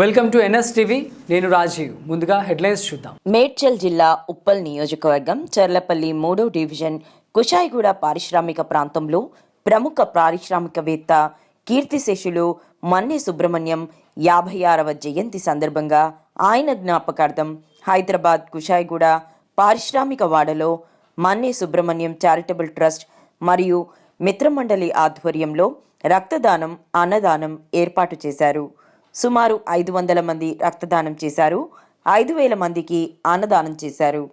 Welcome to NS TV నేను రాజీవ్. ముందుగా headlines చూద్దాం. మేడ్చల్ జిల్లా ఉప్పల్ నియోజకవర్గం చర్లపల్లి మూడో డివిజన్ కుషాయిగూడ పారిశ్రామిక ప్రాంతంలో ప్రముఖ పారిశ్రామికవేత్త కీర్తిశేషులు మన్నే సుబ్రహ్మణ్యం యాభై ఆరవ జయంతి సందర్భంగా ఆయన జ్ఞాపకార్థం హైదరాబాద్ కుషాయిగూడ పారిశ్రామిక వాడలో మన్నే సుబ్రహ్మణ్యం చారిటబుల్ ట్రస్ట్ మరియు మిత్రమండలి ఆధ్వర్యంలో రక్తదానం అన్నదానం ఏర్పాటు చేశారు. సుమారు ఐదు వందల మంది రక్తదానం చేశారు. ఐదు వేల మందికి అన్నదానం చేశారు.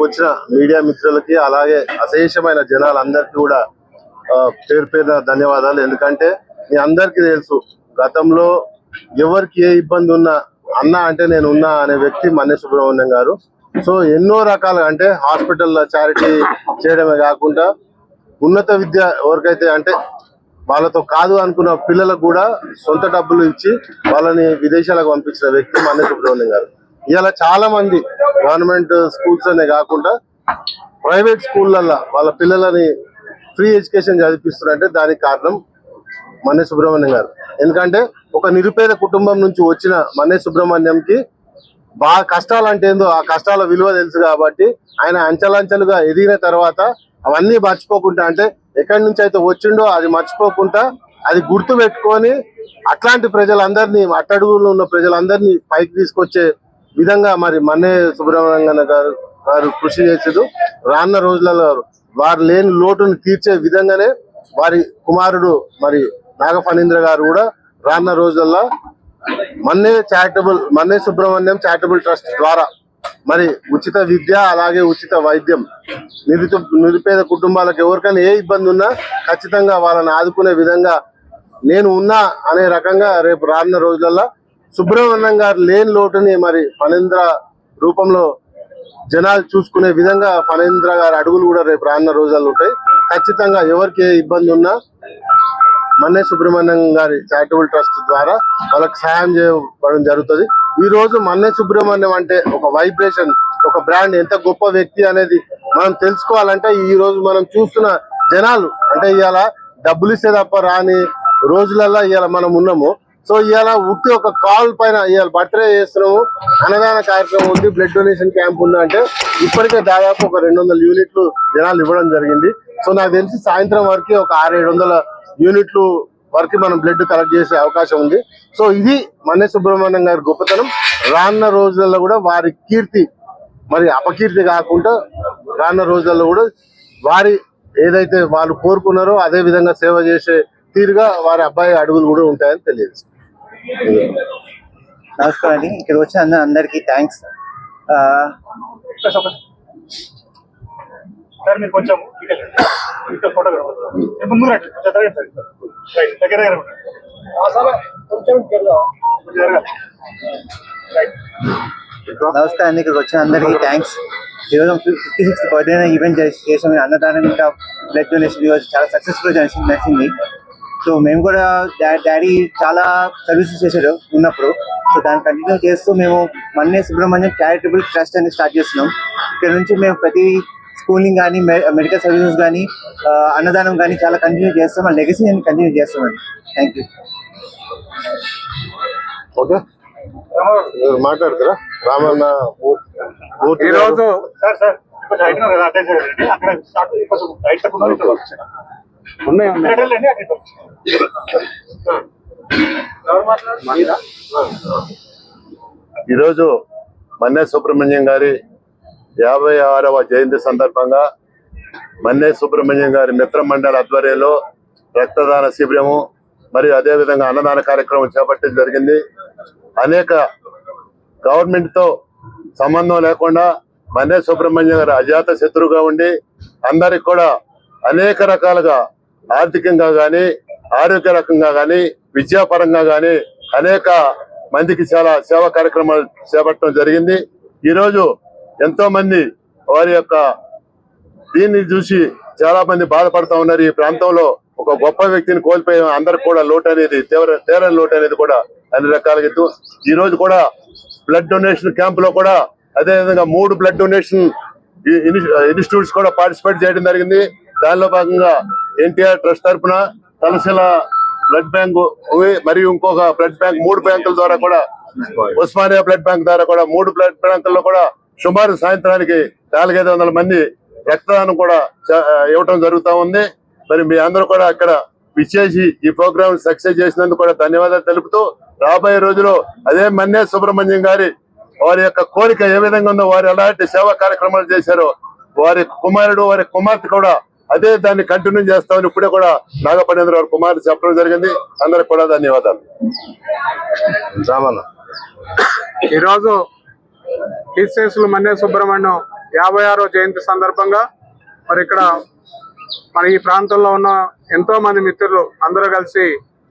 ఇక్కడికి వచ్చిన మీడియా మిత్రులకి అలాగే అశేషమైన జనాలందరికీ కూడా పేరు పేరున ధన్యవాదాలు. ఎందుకంటే మీ అందరికీ తెలుసు గతంలో ఎవరికి ఏ ఇబ్బంది ఉన్నా అన్న అంటే నేను ఉన్నా అనే వ్యక్తి మన్య సుబ్రహ్మణ్యం గారు. సో ఎన్నో రకాలుగా అంటే హాస్పిటల్లో చారిటీ చేయడమే కాకుండా ఉన్నత విద్య ఎవరికైతే అంటే వాళ్ళతో కాదు అనుకున్న పిల్లలకు కూడా సొంత డబ్బులు ఇచ్చి వాళ్ళని విదేశాలకు పంపించిన వ్యక్తి మన్య సుబ్రహ్మణ్యం గారు. ఇలా చాలా మంది గవర్నమెంట్ స్కూల్స్ అనే కాకుండా ప్రైవేట్ స్కూళ్ళల్లో వాళ్ళ పిల్లలని ఫ్రీ ఎడ్యుకేషన్ చదివిస్తున్నారంటే దానికి కారణం మన్నే సుబ్రహ్మణ్యం గారు. ఎందుకంటే ఒక నిరుపేద కుటుంబం నుంచి వచ్చిన మన్నే సుబ్రహ్మణ్యంకి బాగా కష్టాలు అంటే ఏందో ఆ కష్టాల విలువ తెలుసు కాబట్టి ఆయన అంచలంచలుగా ఎదిగిన తర్వాత అవన్నీ మర్చిపోకుండా అంటే ఎక్కడి నుంచి అయితే వచ్చిండో అది మర్చిపోకుండా అది గుర్తు పెట్టుకొని అట్లాంటి ప్రజలందరినీ అట్టడుగులో ఉన్న ప్రజలందరినీ పైకి తీసుకొచ్చే విధంగా మరి మన్నే సుబ్రహ్మణ్యం గారు వారు కృషి చేసారు రానున్న రోజులలో వారు లేని లోటును తీర్చే విధంగానే వారి కుమారుడు మరి నాగఫణీంద్ర గారు కూడా రానున్న రోజులలో Manne charitable Manne Subrahmanyam charitable trust ద్వారా మరి ఉచిత విద్య అలాగే ఉచిత వైద్యం నిరుత నిరుపేద కుటుంబాలకు ఎవరికైనా ఏ ఇబ్బంది ఉన్నా ఖచ్చితంగా వాళ్ళని ఆదుకునే విధంగా నేను ఉన్నా అనే రకంగా రేపు రానున్న రోజులలో సుబ్రహ్మణ్యం గారు లేని లోటుని మరి ఫణేంద్ర రూపంలో జనాలు చూసుకునే విధంగా ఫణేంద్ర గారి అడుగులు కూడా రేపు రానున్న రోజుల్లో ఉంటాయి. ఖచ్చితంగా ఎవరికి ఏ ఇబ్బంది ఉన్నా మన్నే సుబ్రహ్మణ్యం గారి చారిటబుల్ ట్రస్ట్ ద్వారా వాళ్ళకి సహాయం చేయడం జరుగుతుంది. ఈ రోజు మన్నే సుబ్రహ్మణ్యం అంటే ఒక వైబ్రేషన్ ఒక బ్రాండ్ ఎంత గొప్ప వ్యక్తి అనేది మనం తెలుసుకోవాలంటే ఈ రోజు మనం చూస్తున్న జనాలు అంటే ఇవాళ డబ్బులు ఇస్తే తప్ప రాని రోజులలో ఇవాళ మనం ఉన్నాము. సో ఇవాళ ఉట్టి ఒక కాల్ పైన ఇవాళ బర్త్డే చేస్తున్నాము. అన్నదాన కార్యక్రమం ఉంది బ్లడ్ డొనేషన్ క్యాంప్ ఉంది అంటే ఇప్పటికే దాదాపు ఒక రెండు వందల యూనిట్లు జనాలు ఇవ్వడం జరిగింది. సో నాకు తెలిసి సాయంత్రం వరకు ఒక ఆరు ఏడు వందల యూనిట్లు వరకు మనం బ్లడ్ కలెక్ట్ చేసే అవకాశం ఉంది. సో ఇది మన్నే సుబ్రహ్మణ్యం గారి గొప్పతనం. రానున్న రోజులలో కూడా వారి కీర్తి మరి అపకీర్తి కాకుండా రానున్న రోజులలో కూడా వారి ఏదైతే వాళ్ళు కోరుకున్నారో అదే విధంగా సేవ చేసే తీరుగా వారి అబ్బాయి అడుగులు కూడా ఉంటాయని తెలియదు. నమస్కారం అండి. ఇక్కడ వచ్చిన అందరూ అందరికీ థ్యాంక్స్ సార్ మీరు కొంచెం ఫోటో ముందు దగ్గర దగ్గర నమస్కారం అండి. ఇక్కడికి వచ్చిన అందరికీ థ్యాంక్స్ ఈరోజు ఫిఫ్టీ సిక్స్త్ బర్త్డే ఈవెంట్ చేసాం అన్నదానం ఇంకా బ్లడ్ డొనేషన్ ఈరోజు చాలా సక్సెస్ఫుల్ నడిచింది సో మేము కూడా డా- డాడీ చాలా సర్వీసెస్ చేశారు ఉన్నప్పుడు. సో దాన్ని కంటిన్యూ చేస్తూ మేము మన్నే సుబ్రహ్మణ్యం చారిటబుల్ ట్రస్ట్ అని స్టార్ట్ చేస్తున్నాం. ఇక్కడ నుంచి మేము ప్రతి స్కూలింగ్ కానీ మెడికల్ సర్వీసెస్ కానీ అన్నదానం కానీ చాలా కంటిన్యూ చేస్తాం. ఆ లెగసీ నేను కంటిన్యూ చేస్తామండి థ్యాంక్ యూ. ఓకే. మాట్లాడతారా? రామన్న. ఈరోజు ఉన్నాయి మీరా? ఈరోజు మన్నే సుబ్రహ్మణ్యం గారి యాభై ఆరవ జయంతి సందర్భంగా మన్నే సుబ్రహ్మణ్యం గారి మిత్ర మండలి ఆధ్వర్యంలో రక్తదాన శిబిరము మరియు అదేవిధంగా అన్నదాన కార్యక్రమం చేపట్టడం జరిగింది. అనేక గవర్నమెంట్తో సంబంధం లేకుండా మన్నే సుబ్రహ్మణ్యం గారు అజాత శత్రువుగా ఉండి అందరికి కూడా అనేక రకాలుగా ఆర్థికంగా కానీ ఆరోగ్య రకంగా కానీ విద్యాపరంగా కానీ అనేక మందికి చాలా సేవా కార్యక్రమాలు చేపట్టడం జరిగింది. ఈ రోజు ఎంతో మంది వారి యొక్క దీన్ని చూసి చాలా మంది బాధపడతా ఉన్నారు. ఈ ప్రాంతంలో ఒక గొప్ప వ్యక్తిని కోల్పోయిన అందరికి కూడా లోటు అనేది తీవ్ర తీవ్ర లోటు అనేది కూడా అన్ని రకాలుగా ఈ రోజు కూడా బ్లడ్ డొనేషన్ క్యాంప్లో కూడా అదే విధంగా మూడు బ్లడ్ డొనేషన్ ఇన్స్టిట్యూట్స్ కూడా పార్టిసిపేట్ చేయడం జరిగింది. దానిలో భాగంగా ఎన్టీఆర్ ట్రస్ట్ తరఫున తలశిల బ్లడ్ బ్యాంక్ మరియు ఇంకొక బ్లడ్ బ్యాంక్ మూడు బ్యాంకుల ద్వారా కూడా ఉస్మానియా బ్లడ్ బ్యాంక్ ద్వారా కూడా మూడు బ్లడ్ బ్యాంకుల్లో కూడా సుమారు సాయంత్రానికి నాలుగైదు వందల మంది రక్తదానం కూడా ఇవ్వటం జరుగుతా ఉంది. మరి మీ అందరూ కూడా అక్కడ విచ్చేసి ఈ ప్రోగ్రామ్ సక్సెస్ చేసినందుకు కూడా ధన్యవాదాలు తెలుపుతూ రాబోయే రోజులో అదే మన్నే సుబ్రహ్మణ్యం గారి వారి యొక్క కోరిక ఏ విధంగా ఉందో వారు ఎలాంటి సేవా కార్యక్రమాలు చేశారో వారి కుమారుడు వారి కుమార్తె కూడా అదే దాన్ని కంటిన్యూ చేస్తామని ఇప్పుడే కూడా నాగపణేంద్ర వారి కుమార్తె చెప్పడం జరిగింది. అందరికి కూడా ధన్యవాదాలు. ఈరోజు కీర్తిశేషులు మన్నే సుబ్రహ్మణ్యం యాభై ఆరో జయంతి సందర్భంగా మరి ఇక్కడ మన ఈ ప్రాంతంలో ఉన్న ఎంతో మంది మిత్రులు అందరూ కలిసి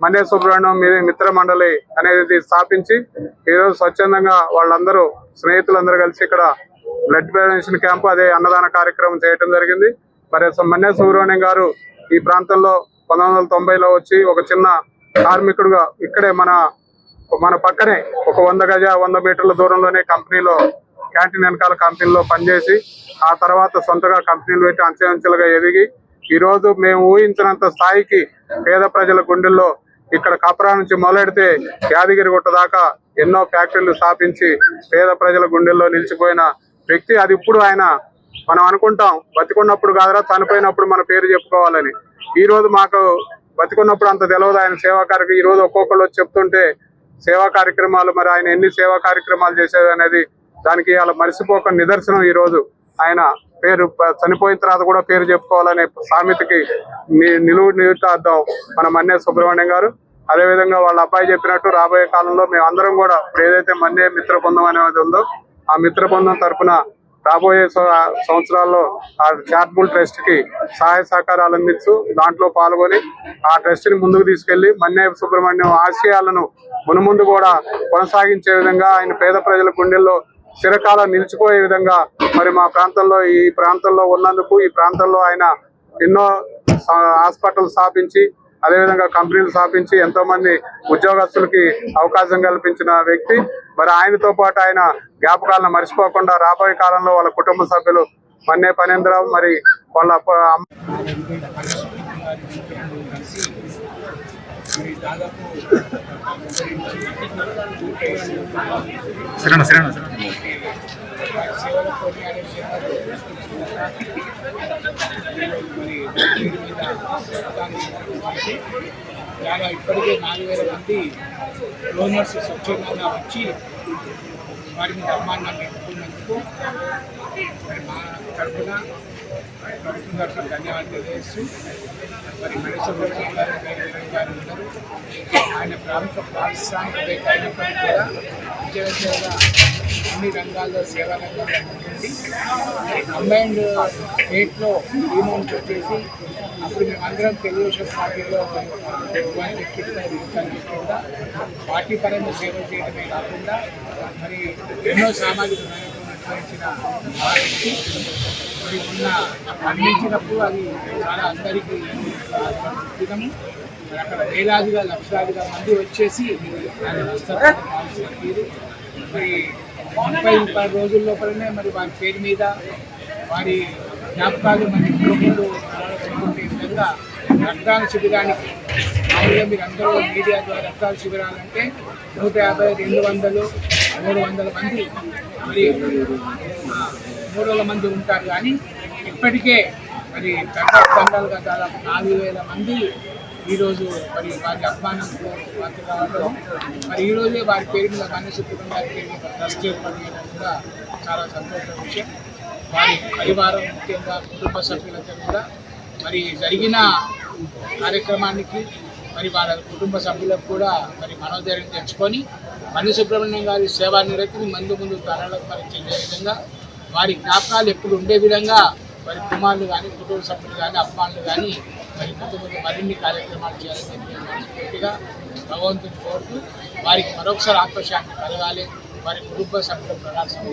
మన్నే సుబ్రహ్మణ్యం మీ- మిత్ర మండలి అనేది స్థాపించి ఈరోజు స్వచ్ఛందంగా వాళ్ళందరూ స్నేహితులందరూ కలిసి ఇక్కడ బ్లడ్ డొనేషన్ క్యాంపు అదే అన్నదాన కార్యక్రమం చేయడం జరిగింది. మరి అసలు మన్నే సుబ్రహ్మణ్యం గారు ఈ ప్రాంతంలో పంతొమ్మిది వందల తొంభైలో వచ్చి ఒక చిన్న కార్మికుడుగా ఇక్కడే మన మన పక్కనే ఒక వంద గజ వంద మీటర్ల దూరంలోనే కంపెనీలో క్యాంటీన్ వెనకాల కంపెనీలో పనిచేసి ఆ తర్వాత సొంతగా కంపెనీలు పెట్టి అంచెలంచెలుగా ఎదిగి ఈ రోజు మేము ఊహించినంత స్థాయికి పేద ప్రజల గుండెల్లో ఇక్కడ కపరా నుంచి మొదలెడితే యాదగిరి గుట్ట దాకా ఎన్నో ఫ్యాక్టరీలు స్థాపించి పేద ప్రజల గుండెల్లో నిలిచిపోయిన వ్యక్తి. అది ఇప్పుడు ఆయన మనం అనుకుంటాం బతికున్నప్పుడు కాదురా చనిపోయినప్పుడు మన పేరు చెప్పుకోవాలని. ఈ రోజు మాకు బతికున్నప్పుడు అంత తెలియదు ఆయన సేవా కార్యక్రమం ఈ రోజు ఒక్కొక్కరు చెప్తుంటే సేవా కార్యక్రమాలు మరి ఆయన ఎన్ని సేవా కార్యక్రమాలు చేసేది అనేది దానికి అలా మరిసిపోక నిదర్శనం ఈ రోజు. ఆయన పేరు చనిపోయిన తర్వాత కూడా పేరు చెప్పుకోవాలనే సామెతకి నిలువు నిలుతార్థం మన మన్నే సుబ్రహ్మణ్యం గారు. అదేవిధంగా వాళ్ళ అబ్బాయి చెప్పినట్టు రాబోయే కాలంలో మేము అందరం కూడా ఏదైతే మన్నే మిత్ర బృందం అనేది ఉందో ఆ మిత్ర బృందం తరపున రాబోయే సంవత్సరాల్లో ఆ చారిటబుల్ ట్రస్ట్కి సహాయ సహకారాలు అందించు దాంట్లో పాల్గొని ఆ ట్రస్ట్ని ముందుకు తీసుకెళ్ళి మన్య సుబ్రహ్మణ్యం ఆశయాలను మునుముందు కూడా కొనసాగించే విధంగా ఆయన పేద ప్రజల గుండెల్లో చిరకాలం నిలిచిపోయే విధంగా మరి మా ప్రాంతంలో ఈ ప్రాంతంలో ఉన్నందుకు ఈ ప్రాంతంలో ఆయన ఎన్నో హాస్పిటల్ స్థాపించి అదేవిధంగా కంపెనీలు స్థాపించి ఎంతో మంది ఉద్యోగస్తులకి అవకాశం కల్పించిన వ్యక్తి. మరి ఆయనతో పాటు ఆయన జ్ఞాపకాలను మర్చిపోకుండా రాబోయే కాలంలో వాళ్ళ కుటుంబ సభ్యులు మన్నే పనేంద్ర మరి వాళ్ళ చాలా ఇప్పటికే నాలుగు వేల మంది డోనర్స్ స్వచ్ఛందంగా వచ్చి వారి మీద అమ్మానాన్ని ఎన్నుకున్నందుకు మరి మా తరఫున ప్రభుత్వం తరఫున ధన్యవాదాలు తెలియజేస్తూ మరి మణిసుబ్రహ్మణ్యం గారు ఉన్నారు. ఆయన ప్రాంత పారిశ్రామికవేత్త అయినప్పటికీ కూడా విజయవంతంగా అన్ని రంగాల్లో సేవా రంగంలో ఉంటుంది మరి కంబైన్డ్ స్టేట్లో అమౌంట్ వచ్చేసి అప్పుడు మేమందరం తెలుగుదేశం పార్టీలో కూడా పార్టీ పరంగా సేవ చేయడమే కాకుండా మరి ఎన్నో సామాజిక నాయకులు మరి ఉన్న అందించినప్పుడు అది చాలా అందరికీ దినము అక్కడ వేలాదిగా లక్షలాదిగా మంది వచ్చేసి దాన్ని వస్తారు. మరి ముప్పై ముప్పై రోజుల లోపలనే మరి వారి పేరు మీద వారి జ్ఞాపకాలు మరి ముందు చెప్పుకుంటే విధంగా రక్తదాన శిబిరానికి మామూలుగా మీరు అందరూ మీడియా ద్వారా రక్తదాన శిబిరాలంటే నూట యాభై రెండు వందలు మూడు వందల మంది మరి మూడు వందల మంది ఉంటారు. కానీ ఇప్పటికే మరి తండాలు తండాలుగా దాదాపు నాలుగు వేల మంది ఈరోజు మరి వారి అభిమానంతో వారికి రావడం మరి ఈరోజు వారి పేరు మీద మనసు కుటుంబారి పేరు మీద ట్రస్ట్ ఏర్పాటు కూడా చాలా సంతోషం విషయం. వారి పరివారం ముఖ్యంగా కుటుంబ సభ్యులందరూ కూడా మరి జరిగిన కార్యక్రమానికి మరి వాళ్ళ కుటుంబ సభ్యులకు కూడా మరి మనోధైర్యం తెచ్చుకొని మణి సుబ్రహ్మణ్యం గారి సేవా నిరతిని ముందు ముందు తరాలకు మరి చెందే విధంగా వారి జ్ఞాపకాలు ఎప్పుడు ఉండే విధంగా మరి కుమారులు కానీ కుటుంబ సభ్యులు కానీ అమ్మాళ్ళు కానీ మరి మరిన్ని కార్యక్రమాలు చేయాలని చెప్పి మనస్ఫూర్తిగా భగవంతుని కోరుతూ వారికి మరొకసారి ఆత్మశాంతి కలగాలి వారి కుటుంబ సభ్యులు ప్రకాశం